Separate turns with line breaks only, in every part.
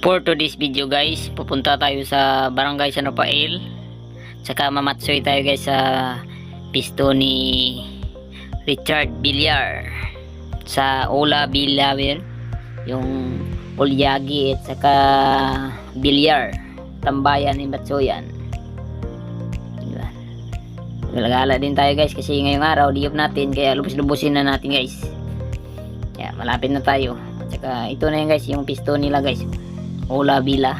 For today's video guys, pupunta tayo sa Barangay San Rafael. Tsaka mamatsoy tayo guys sa pisto ni Richard Villar. Sa Ola Villar yung Olyagi at saka Villar. Tambayan ni Matsoyan. Diba? Galagala din tayo guys kasi ngayong araw diop natin kaya lubos-lubusin na natin guys. Kaya malapit na tayo. At saka ito na yun guys yung pisto nila guys Ola Villa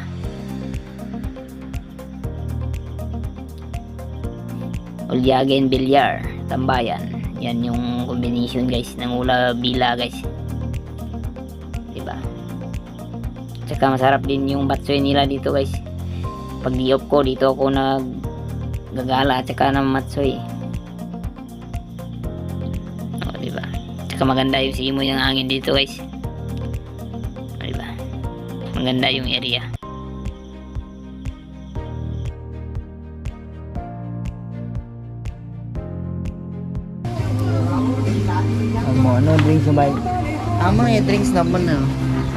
Olyagi and Villar tambayan. Yan yung combination guys ng Ola Villa guys. Diba? Tsaka masarap din yung batsoy nila dito guys. Pag diop ko dito ako nag gagala at saka ng matsoy. O diba? Tsaka maganda yung simoy ng hangin dito guys maganda yung area
Ano, ano drinks mo ba?
Ang mga drinks naman na.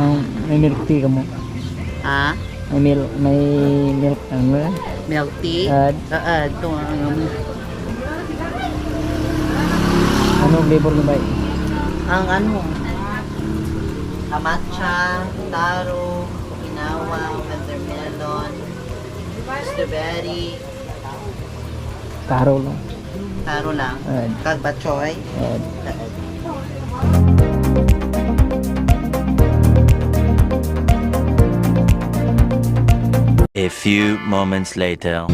Ang may milk tea ka mo.
Ha?
May milk, may milk, ano ba?
Milk tea?
Uh,
Ah, ito ang ano.
ano flavor mo ba?
Ang ano. ah, Matcha, taro, okinawa, watermelon, strawberry,
Taro lang.
taro lang. Kagbachoy.
Eh. Eh.
A few moments later.